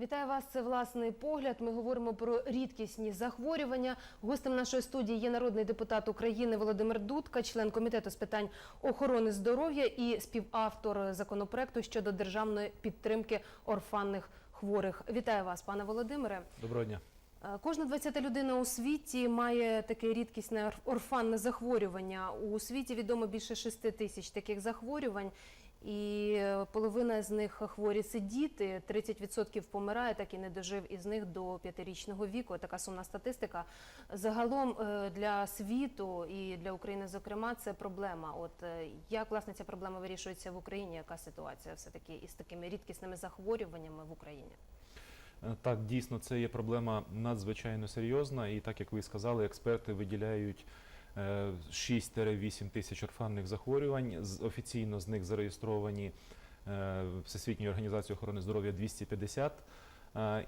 Вітаю вас. Це власний погляд. Ми говоримо про рідкісні захворювання. Гостем нашої студії є народний депутат України Володимир Дудка, член комітету з питань охорони здоров'я і співавтор законопроекту щодо державної підтримки орфанних хворих. Вітаю вас, пане Володимире. Доброго дня. Е, Кожна 20 людина у світі має таке рідкісне орфанне захворювання. У світі відомо більше 6 тисяч таких захворювань, і е, половина з них хворі це діти. 30% помирає, так і не дожив із них до п'ятирічного віку. Така сумна статистика. Загалом е, для світу і для України, зокрема, це проблема. От е, як власне ця проблема вирішується в Україні? Яка ситуація все таки із такими рідкісними захворюваннями в Україні? Так, дійсно, це є проблема надзвичайно серйозна, і так як ви сказали, експерти виділяють 6-8 тисяч орфанних захворювань. Офіційно з них зареєстровані е, Всесвітньою організацією охорони здоров'я 250.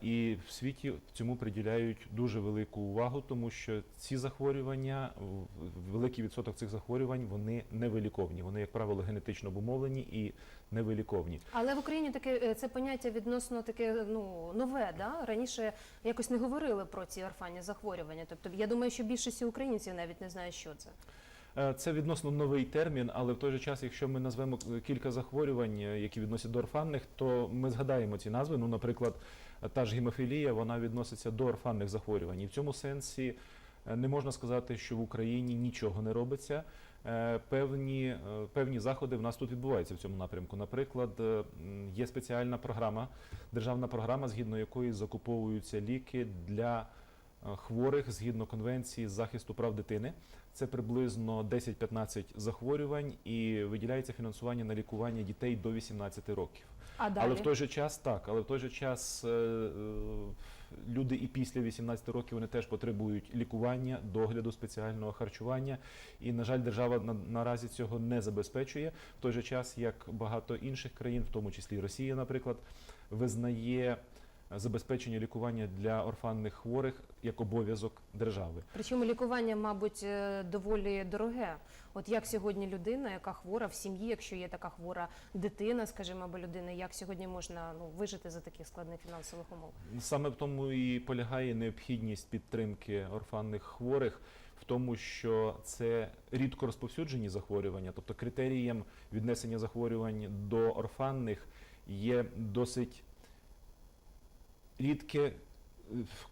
І в світі цьому приділяють дуже велику увагу, тому що ці захворювання, великий відсоток цих захворювань, вони невиліковні. Вони, як правило, генетично обумовлені і невиліковні. Але в Україні таке е, це поняття відносно таке ну нове. Да? Раніше якось не говорили про ці орфанні захворювання. Тобто, я думаю, що більшості українців навіть не знає, що це. Е, Це відносно новий термін, але в той же час, якщо ми назвемо е, кілька захворювань, які відносять до орфанних, то ми згадаємо ці назви. Ну, наприклад, та ж гемофілія, вона відноситься до орфанних захворювань. І в цьому сенсі е, не можна сказати, що в Україні нічого не робиться. Е, Певні, е, певні заходи в нас тут відбуваються в цьому напрямку. Наприклад, є спеціальна програма, державна програма, згідно якої закуповуються ліки для хворих згідно конвенції з захисту прав дитини. Це приблизно 10-15 захворювань і виділяється фінансування на лікування дітей до 18 років. А далі Але в той же час так, але в той же час е, е, люди і після 18 років вони теж потребують лікування, догляду, спеціального харчування. І, на жаль, держава на, наразі цього не забезпечує. В той же час, як багато інших країн, в тому числі і Росія, наприклад, визнає забезпечення лікування для орфанних хворих як обов'язок держави. причому лікування, мабуть, е, доволі дороге. От як сьогодні людина, яка хвора в сім'ї, якщо є така хвора дитина, скажімо, або людина, як сьогодні можна ну вижити за таких складних фінансових умов? Саме в тому і полягає необхідність підтримки орфанних хворих. В тому, що це рідко розповсюджені захворювання, тобто критерієм віднесення захворювань до орфанних є досить рідке,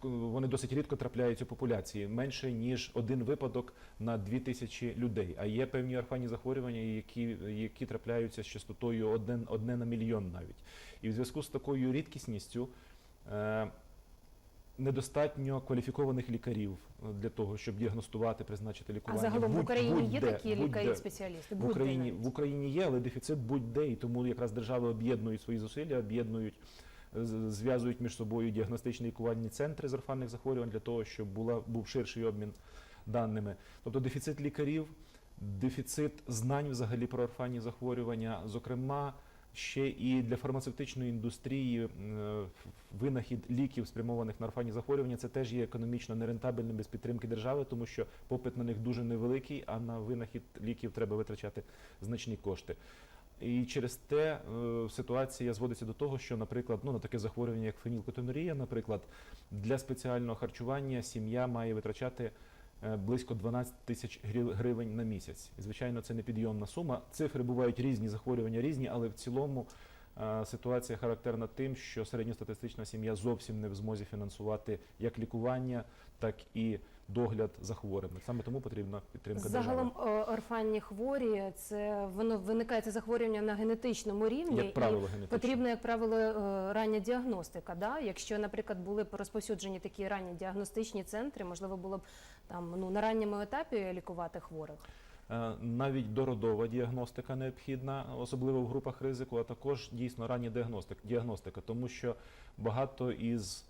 вони досить рідко трапляються у популяції, менше ніж один випадок на дві тисячі людей. А є певні орфанні захворювання, які, які трапляються з частотою один, одне на мільйон навіть. І в зв'язку з такою рідкісністю. Е, Недостатньо кваліфікованих лікарів е, для того, щоб діагностувати, призначити А лікування. загалом в Будь- Україні є будь-де, такі лікарі-спеціалісти? В Україні в Україні є, але дефіцит будь-де, і тому якраз держави об'єднують свої зусилля, об'єднують, зв'язують між собою діагностичні лікувальні центри з орфанних захворювань для того, щоб була був ширший обмін даними. Тобто дефіцит лікарів, дефіцит знань взагалі про орфанні захворювання, зокрема. Ще і для фармацевтичної індустрії винахід ліків, спрямованих на орфанні захворювання, це теж є економічно нерентабельним без підтримки держави, тому що попит на них дуже невеликий, а на винахід ліків треба витрачати значні кошти. І через те е, ситуація зводиться до того, що, наприклад, ну на таке захворювання, як фенілкетонурія, наприклад, для спеціального харчування сім'я має витрачати е, близько 12 тисяч гривень на місяць. Звичайно, це непідйомна сума. Цифри бувають різні, захворювання різні, але в цілому е, ситуація характерна тим, що середньостатистична сім'я зовсім не в змозі фінансувати як лікування, так і догляд за хворими. Саме тому потрібна підтримка Загалом держави. орфанні хворі це воно виникає це захворювання на генетичному рівні. Як правило, і потрібна, як правило, е, рання діагностика. Да? Якщо, наприклад, були розповсюджені такі ранні діагностичні центри, можливо, було б там ну на ранньому етапі лікувати хворих. Е, Навіть дородова діагностика необхідна, особливо в групах ризику, а також дійсно рання діагностика, діагностика тому що багато із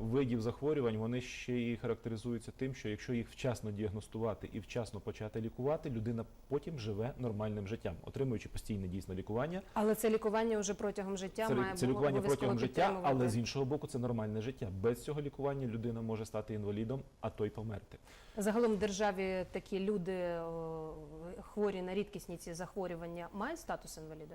видів захворювань вони ще і характеризуються тим, що якщо їх вчасно діагностувати і вчасно почати лікувати, людина потім живе нормальним життям, отримуючи постійне дійсно лікування. Але це лікування вже протягом життя Це, має це лікування протягом життя, але з іншого боку, це нормальне життя. Без цього лікування людина може стати інвалідом, а то й померти. Загалом в державі такі люди хворі на рідкісні ці захворювання мають статус інваліда.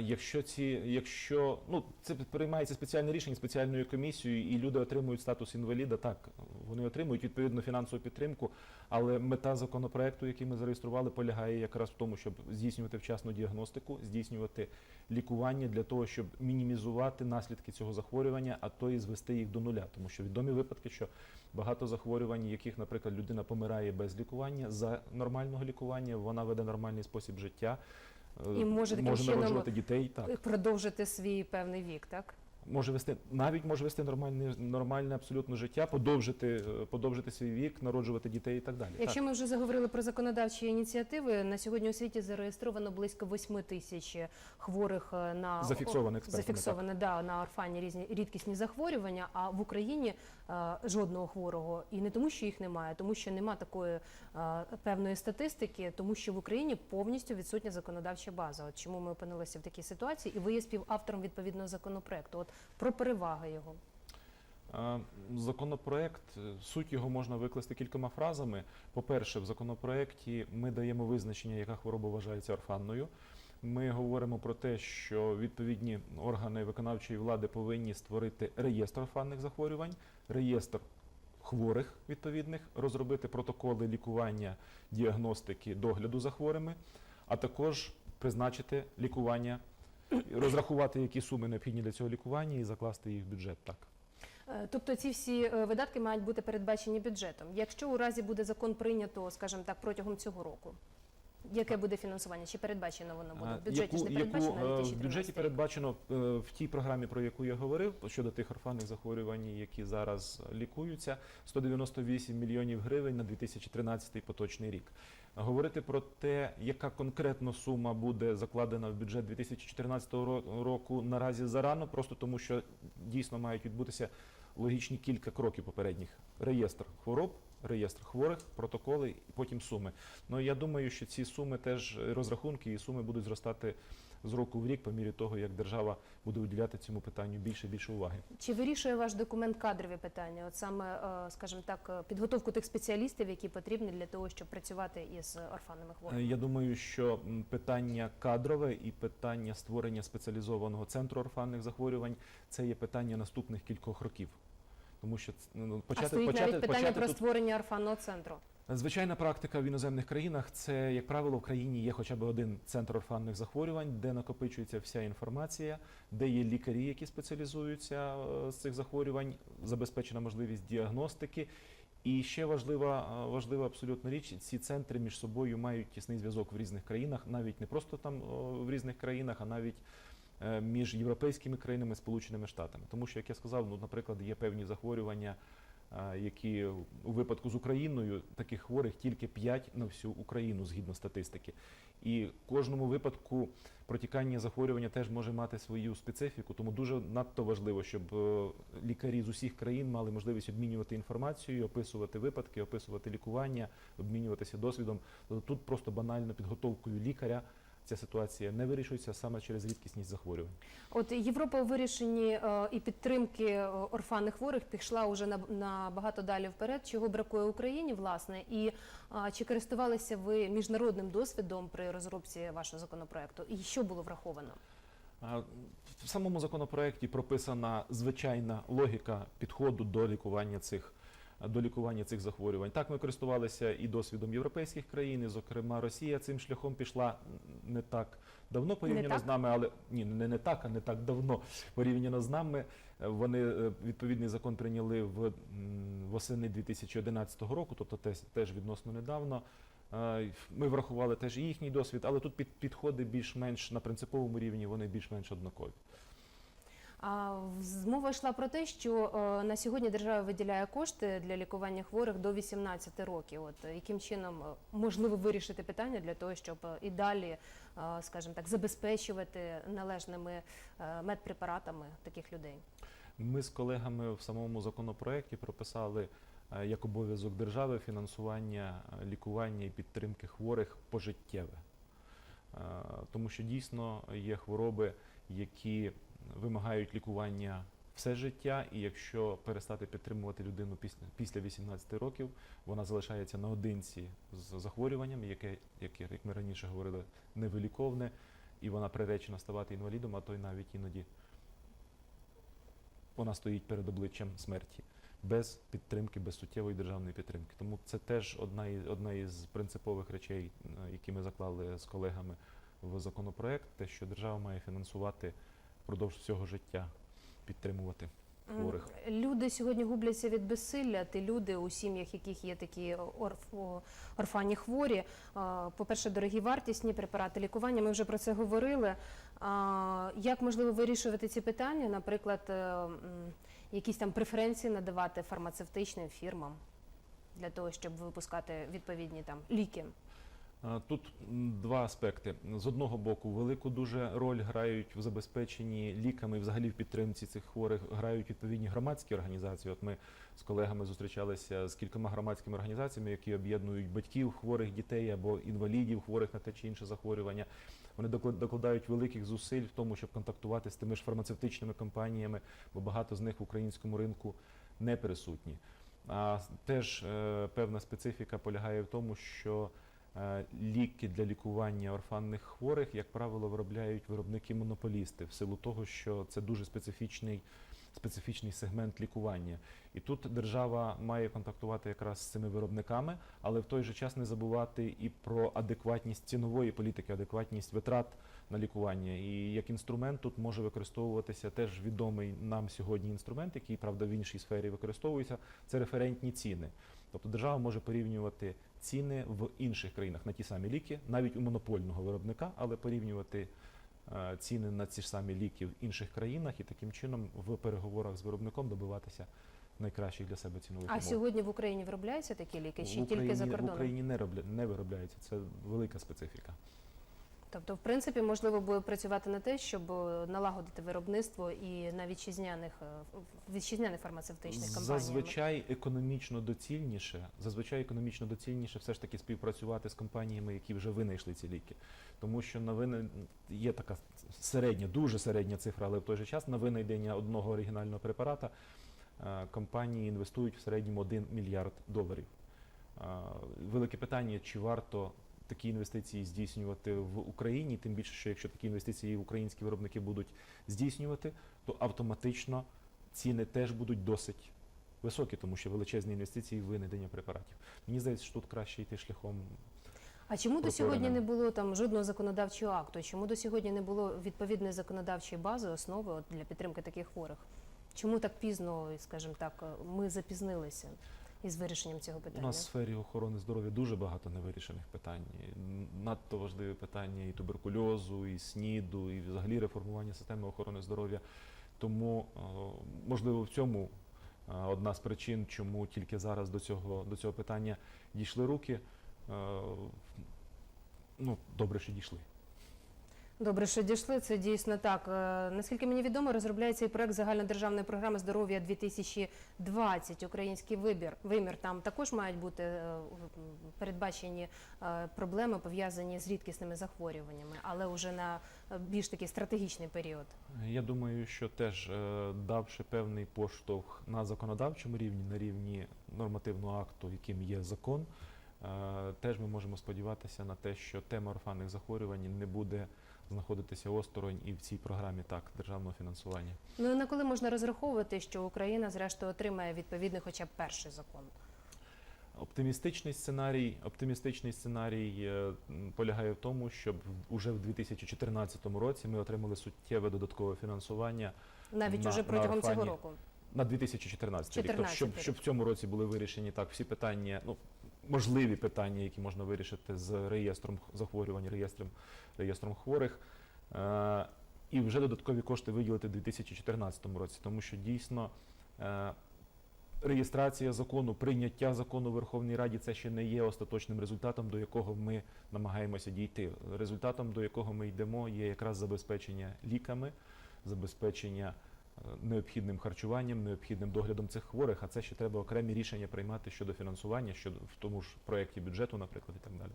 Якщо ці, якщо ну це приймається спеціальне рішення спеціальною комісією, і люди отримують статус інваліда, так вони отримують відповідну фінансову підтримку. Але мета законопроекту, який ми зареєстрували, полягає якраз в тому, щоб здійснювати вчасну діагностику, здійснювати лікування для того, щоб мінімізувати наслідки цього захворювання, а то і звести їх до нуля. Тому що відомі випадки, що багато захворювань, яких, наприклад, людина помирає без лікування, за нормального лікування вона веде нормальний спосіб життя. І може таким може чином народжувати дітей, так продовжити свій певний вік, так? Може вести навіть може вести нормальне нормальне абсолютно життя, подовжити, е, подовжити свій вік, народжувати дітей і так далі. Якщо так. ми вже заговорили про законодавчі ініціативи, на сьогодні у світі зареєстровано близько 8 тисяч хворих е, на Зафіксованих зафіксовано, да, на орфанні різні рідкісні захворювання. А в Україні е, жодного хворого і не тому, що їх немає, тому що немає такої е, певної статистики, тому що в Україні повністю відсутня законодавча база. От чому ми опинилися в такій ситуації, і ви є співавтором відповідного законопроекту. От про переваги його. Законопроект, е, суть його можна викласти кількома фразами. По-перше, в законопроекті ми даємо визначення, яка хвороба вважається орфанною. Ми говоримо про те, що відповідні органи виконавчої влади повинні створити реєстр орфанних захворювань, реєстр хворих відповідних, розробити протоколи лікування, діагностики, догляду за хворими, а також призначити лікування, розрахувати, які суми необхідні для цього лікування і закласти їх в бюджет. Так. Е, Тобто ці всі е, видатки мають бути передбачені бюджетом. Якщо у разі буде закон прийнято, скажімо так, протягом цього року, яке буде фінансування? Чи передбачено воно буде? В бюджеті ж не яку- передбачено яку, на е, В бюджеті передбачено е, в тій програмі, про яку я говорив, щодо тих орфанних захворювань, які зараз лікуються, 198 мільйонів гривень на 2013 поточний рік. Говорити про те, яка конкретно сума буде закладена в бюджет 2014 року, наразі зарано, просто тому що дійсно мають відбутися логічні кілька кроків попередніх: реєстр хвороб. Реєстр хворих, протоколи і потім суми. Ну я думаю, що ці суми теж розрахунки і суми будуть зростати з року в рік по мірі того, як держава буде уділяти цьому питанню більше і більше уваги. Чи вирішує ваш документ кадрові питання? От саме, е, скажімо так, е, підготовку тих спеціалістів, які потрібні для того, щоб працювати із орфанними Е, хворими? Я думаю, що питання кадрове і питання створення спеціалізованого центру орфанних захворювань це є питання наступних кількох років. Тому що ну, а почати, стоїть почати, навіть питання почати про тут створення орфанного центру. Звичайна практика в іноземних країнах це, як правило, в країні є хоча б один центр орфанних захворювань, де накопичується вся інформація, де є лікарі, які спеціалізуються е, з цих захворювань, забезпечена можливість діагностики. І ще важлива, е, важлива абсолютно річ: ці центри між собою мають тісний зв'язок в різних країнах, навіть не просто там в різних країнах, а навіть е, між європейськими країнами Сполученими Штатами. Тому що, як я сказав, ну, наприклад, є певні захворювання які у випадку з Україною таких хворих тільки 5 на всю Україну згідно статистики. І кожному випадку протікання захворювання теж може мати свою специфіку, тому дуже надто важливо, щоб е, лікарі з усіх країн мали можливість обмінювати інформацією, описувати випадки, описувати лікування, обмінюватися досвідом. Тут просто банально підготовкою лікаря ця ситуація не вирішується саме через рідкісність захворювань. От Європа у вирішенні е, і підтримки е, орфанних хворих пішла уже на, набагато далі вперед. Чого бракує Україні, власне, і а, чи користувалися ви міжнародним досвідом при розробці вашого законопроекту? І що було враховано? В самому законопроекті прописана звичайна логіка підходу до лікування цих до лікування цих захворювань. Так ми користувалися і досвідом європейських країн, і, зокрема, Росія цим шляхом пішла не так давно порівняно так? з нами, але ні, не, не так, а не так давно порівняно з нами. Е, Вони е, відповідний закон прийняли в восени 2011 року, тобто теж, теж відносно недавно. Е, Ми врахували теж і їхній досвід, але тут під, підходи більш-менш на принциповому рівні, вони більш-менш однакові. А в- мова йшла про те, що е, на сьогодні держава виділяє кошти для лікування хворих до 18 років. От е, яким чином е, можливо вирішити питання для того, щоб і далі, скажімо так, забезпечувати належними медпрепаратами таких людей? Ми з колегами в самому законопроекті прописали як обов'язок держави фінансування лікування і підтримки хворих пожиттєве. Тому що дійсно є хвороби, які вимагають лікування все життя, і якщо перестати підтримувати людину після, після 18 років, вона залишається наодинці з захворюванням, яке, яке, як ми раніше говорили, невиліковне. і вона приречена ставати інвалідом, а то й навіть іноді вона стоїть перед обличчям смерті без підтримки, без суттєвої державної підтримки. Тому це теж одна із, одна із принципових речей, е, які ми заклали з колегами в законопроект, те, що держава має фінансувати впродовж всього життя, підтримувати. Хворих. Люди сьогодні губляться від безсилля. Ті люди, у сім'ях яких є такі орф, о, орфанні хворі. По-перше, дорогі вартісні препарати лікування. Ми вже про це говорили. Як можливо вирішувати ці питання? Наприклад, е, якісь там преференції надавати фармацевтичним фірмам для того, щоб випускати відповідні там ліки. Тут два аспекти. З одного боку, велику дуже роль грають в забезпеченні ліками, взагалі в підтримці цих хворих грають відповідні громадські організації. От ми з колегами зустрічалися з кількома громадськими організаціями, які об'єднують батьків хворих дітей або інвалідів, хворих на те чи інше захворювання. Вони доклад- докладають великих зусиль в тому, щоб контактувати з тими ж фармацевтичними компаніями, бо багато з них в українському ринку не присутні. А теж е, певна специфіка полягає в тому, що ліки для лікування орфанних хворих, як правило, виробляють виробники-монополісти в силу того, що це дуже специфічний, специфічний сегмент лікування. І тут держава має контактувати якраз з цими виробниками, але в той же час не забувати і про адекватність цінової політики, адекватність витрат на лікування. І як інструмент тут може використовуватися теж відомий нам сьогодні інструмент, який правда в іншій сфері використовується. Це референтні ціни. Тобто держава може порівнювати ціни в інших країнах на ті самі ліки, навіть у монопольного виробника, але порівнювати е, ціни на ці ж самі ліки в інших країнах і таким чином в переговорах з виробником добиватися найкращих для себе цінових А умов. сьогодні в Україні виробляються такі ліки, чи в тільки за кордоном? в? Україні не, робля, не виробляється. Це велика специфіка. Тобто, в принципі, можливо буде працювати на те, щоб е, налагодити виробництво і на вітчизняних е, вітчизняних фармацевтичних компаніях. Зазвичай економічно доцільніше, зазвичай економічно доцільніше все ж таки співпрацювати з компаніями, які вже винайшли ці ліки. Тому що на вина... є така середня, дуже середня цифра, але в той же час на винайдення одного оригінального препарата е, компанії інвестують в середньому 1 мільярд доларів. Велике питання, чи варто такі інвестиції здійснювати в Україні, тим більше, що якщо такі інвестиції українські виробники будуть здійснювати, то автоматично ціни теж будуть досить високі, тому що величезні інвестиції в винайдення препаратів. Мені здається, що тут краще йти шляхом. А чому до сьогодні не було там жодного законодавчого акту? Чому до сьогодні не було відповідної законодавчої бази, основи от, для підтримки таких хворих? Чому так пізно, скажімо так, ми запізнилися із вирішенням цього У питання? нас в сфері охорони здоров'я дуже багато невирішених питань. Надто важливі питання і туберкульозу, і СНІДу, і взагалі реформування системи охорони здоров'я. Тому, е, можливо, в цьому е, одна з причин, чому тільки зараз до цього, до цього питання дійшли руки. Е, Ну, добре, що дійшли. Добре, що дійшли. Це дійсно так. Е, Наскільки мені відомо, розробляється і проект загальнодержавної програми здоров'я 2020 Український вибір. Вимір там також мають бути е, передбачені е, проблеми пов'язані з рідкісними захворюваннями, але вже на більш такий стратегічний період. Я думаю, що теж давши певний поштовх на законодавчому рівні, на рівні нормативного акту, яким є закон, теж ми можемо сподіватися на те, що тема орфанних захворювань не буде знаходитися осторонь і в цій програмі так державного фінансування. Ну і на коли можна розраховувати, що Україна зрештою отримає відповідний, хоча б перший закон? Оптимістичний сценарій, оптимістичний сценарій е, полягає в тому, щоб уже в 2014 році ми отримали суттєве додаткове фінансування Навіть На- уже на протягом цього року. На 2014 рік. Тобто, щоб, щоб в цьому році були вирішені так всі питання, ну можливі питання, які можна вирішити з реєстром захворювань, реєстром, реєстром хворих. Е, і вже додаткові кошти виділити в 2014 році, тому що дійсно е, реєстрація закону, прийняття закону в Верховній Раді це ще не є остаточним результатом, до якого ми намагаємося дійти. Результатом, до якого ми йдемо, є якраз забезпечення ліками, забезпечення необхідним харчуванням, необхідним доглядом цих хворих, а це ще треба окремі рішення приймати щодо фінансування, щодо в тому ж проєкті бюджету, наприклад, і так далі.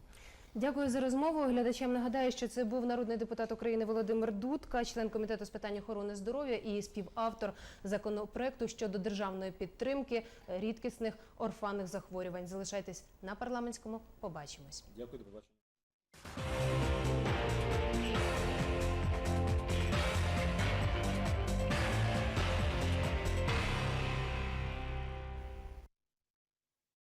Дякую за розмову. Глядачам нагадаю, що це був народний депутат України Володимир Дудка, член комітету з питань охорони здоров'я і співавтор законопроекту щодо державної підтримки рідкісних орфанних захворювань. Залишайтесь на парламентському. Побачимось. Дякую, до побачення.